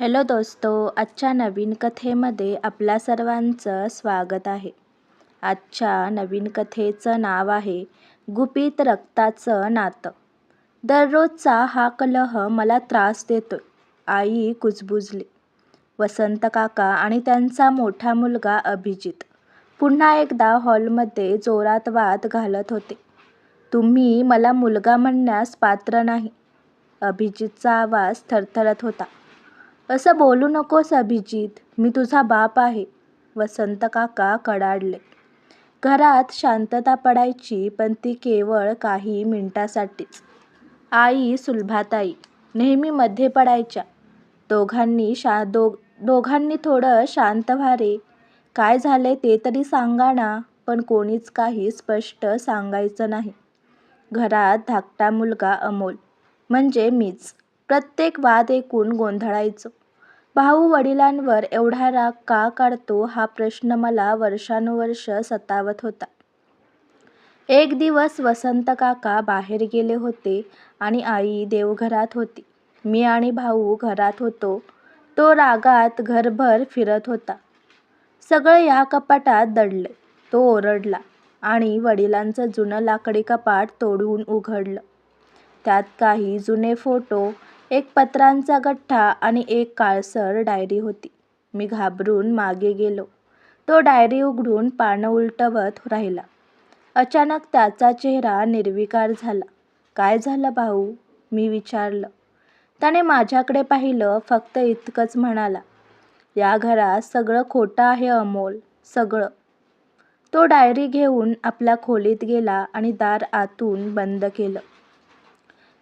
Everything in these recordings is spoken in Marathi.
हॅलो दोस्तो आजच्या नवीन कथेमध्ये आपल्या सर्वांचं स्वागत आहे. आजच्या नवीन कथेचं नाव आहे गुपित रक्ताचं नातं. दररोजचा हा कलह मला त्रास देतो आई कुजबुजली. वसंत काका आणि त्यांचा मोठा मुलगा अभिजित पुन्हा एकदा हॉलमध्ये जोरात वाद घालत होते. तुम्ही मला मुलगा म्हणण्यास पात्र नाही. अभिजितचा आवाज थरथरत होता. असं बोलू नकोस अभिजित मी तुझा बाप आहे. वसंत काका कडाडले. घरात शांतता पडायची पण ती केवळ काही मिनिटासाठीच आई सुलभाताई नेहमी मध्ये पडायच्या. दोघांनी शा दो दोघांनी थोडं शांत व्हारे. काय झाले ते तरी सांगा ना पण कोणीच काही स्पष्ट सांगायचं नाही. घरात धाकटा मुलगा अमोल म्हणजे मीच. प्रत्येक वाद ऐकून गोंधळायचो. भाऊ वडिलांवर एवढा राग का काढतो हा प्रश्न मला वर्षानुवर्ष सतावत होता. एक दिवस वसंत काका बाहेर गेले होते आणि आई देवघरात होती. मी आणि भाऊ घरात होतो. तो रागात घरभर फिरत होता. सगळं या कपाटात दडले. तो ओरडला आणि वडिलांचं जुनं लाकडी कपाट तोडून उघडलं. त्यात काही जुने फोटो एक पत्रांचा गठ्ठा आणि एक काळसर डायरी होती. मी घाबरून मागे गेलो. तो डायरी उघडून पानं उलटवत राहिला. अचानक त्याचा चेहरा निर्विकार झाला. काय झालं भाऊ? मी विचारलं. त्याने माझ्याकडे पाहिलं फक्त इतकंच म्हणाला या घरात सगळं खोटं आहे अमोल सगळं. तो डायरी घेऊन आपल्या खोलीत गेला आणि दार आतून बंद केलं.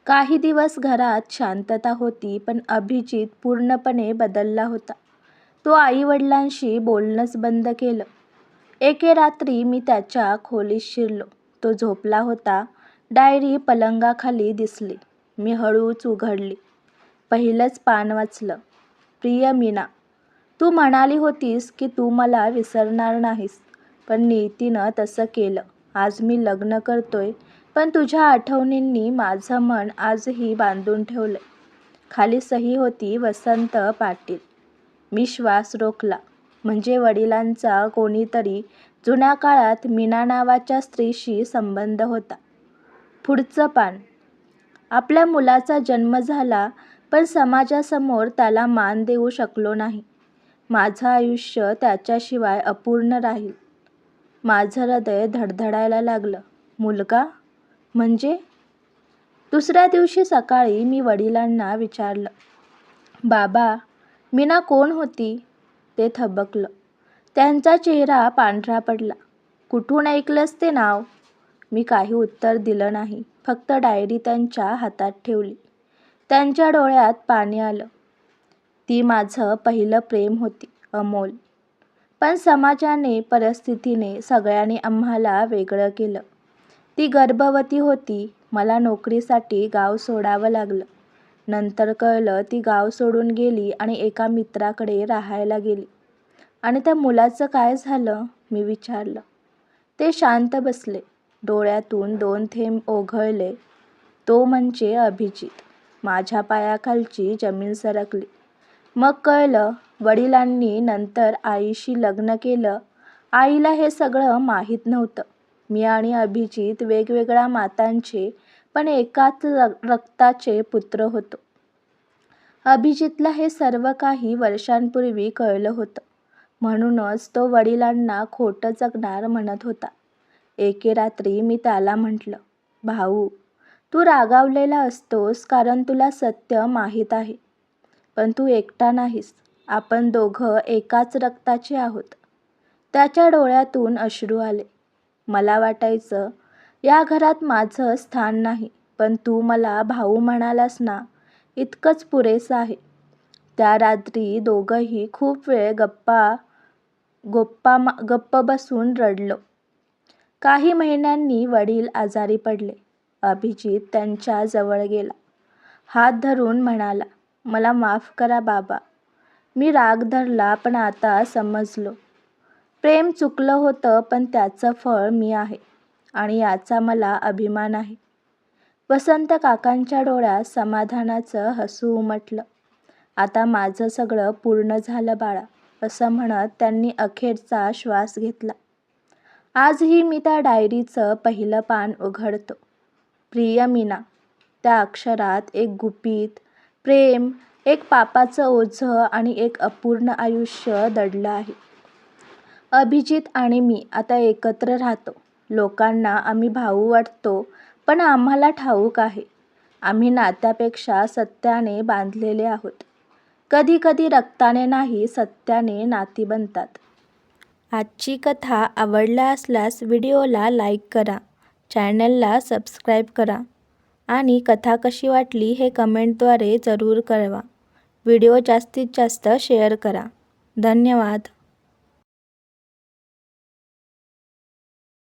काही दिवस घरात शांतता होती पण अभिजित पूर्णपणे बदलला होता. तो आई-वडिलांशी बोलणंच बंद केलं. एके रात्री मी त्याच्या खोलीत शिरलो. तो झोपला होता. डायरी पलंगाखाली दिसली. मी हळूच उघडली. पहिलंच पान वाचलं. प्रिय मीना तू म्हणाली होतीस की तू मला विसरणार नाहीस पण नियतीनं तसं केलं. आज मी लग्न करतोय. पण तुझ्या आठवणींनी माझं मन आजही बांधून ठेवलं खाली सही होती वसंत पाटील. मी श्वास रोखला. म्हणजे वडिलांचा कोणीतरी जुन्या काळात मीना नावाच्या स्त्रीशी संबंध होता. पुढचं पान. आपल्या मुलाचा जन्म झाला पण समाजासमोर त्याला मान देऊ शकलो नाही. माझं आयुष्य त्याच्याशिवाय अपूर्ण राहील. माझं हृदय धडधडायला लागलं. मुलगा म्हणजे? दुसऱ्या दिवशी सकाळी मी वडिलांना विचारलं बाबा मीना कोण होती? ते थबकलं. त्यांचा चेहरा पांढरा पडला. कुठून ऐकलंस ते नाव? मी काही उत्तर दिलं नाही. फक्त डायरी त्यांच्या हातात ठेवली. त्यांच्या डोळ्यात पाणी आलं. ती माझं पहिलं प्रेम होती अमोल. पण समाजाने परिस्थितीने सगळ्यांनी आम्हाला वेगळं केलं. ती गर्भवती होती. मला नोकरीसाठी गाव सोडावं लागलं. नंतर कळलं ती गाव सोडून गेली आणि एका मित्राकडे राहायला गेली. आणि त्या मुलाचं काय झालं? मी विचारलं. ते शांत बसले. डोळ्यातून दोन थेंब ओघळले. तो म्हणजे अभिजित. माझ्या पायाखालची जमीन सरकली. मग कळलं वडिलांनी नंतर आईशी लग्न केलं. आईला हे सगळं माहीत नव्हतं. मी आणि अभिजित वेगवेगळ्या मातांचे पण एकाच रक्ताचे पुत्र होतो. अभिजितला हे सर्व काही वर्षांपूर्वी कळलं होतं. म्हणूनच तो वडिलांना खोटं जगणार म्हणत होता. एके रात्री मी त्याला म्हटलं भाऊ तू रागावलेला असतोस कारण तुला सत्य माहीत आहे. पण तू एकटा नाहीस. आपण दोघं एकाच रक्ताचे आहोत. त्याच्या डोळ्यातून अश्रू आले. मला वाटायचं या घरात माझं स्थान नाही पण तू मला भाऊ म्हणालास ना इतकंच पुरेसं आहे. त्या रात्री दोघंही खूप वेळ गप्पा गप्पा गप्प बसून रडलो. काही महिन्यांनी वडील आजारी पडले. अभिजित त्यांच्या जवळ गेला. हात धरून म्हणाला मला माफ करा बाबा. मी राग धरला पण आता समजलो. प्रेम चुकलं होतं पण त्याचं फळ मी आहे आणि याचा मला अभिमान आहे. वसंत काकांच्या डोळ्यात समाधानाचं हसू उमटलं. आता माझं सगळं पूर्ण झालं बाळा असं म्हणत त्यांनी अखेरचा श्वास घेतला. आजही मी त्या डायरीचं पहिलं पान उघडतो. प्रिय मीना त्या अक्षरात एक गुपित प्रेम एक पापाचं ओझं आणि एक अपूर्ण आयुष्य दडलं आहे. अभिजित आणि मी आता एकत्र राहतो. लोकांना आम्ही भाऊ वाटतो पण आम्हाला ठाऊक आहे. आम्ही नात्यापेक्षा सत्याने बांधलेले आहोत. कधी कधी रक्ताने नाही सत्याने नाती बनतात. आजची कथा आवडला असल्यास व्हिडिओला लाईक करा चॅनलला सबस्क्राईब करा आणि कथा कशी वाटली हे कमेंटद्वारे जरूर कळवा. व्हिडिओ जास्तीत जास्त शेअर करा. धन्यवाद.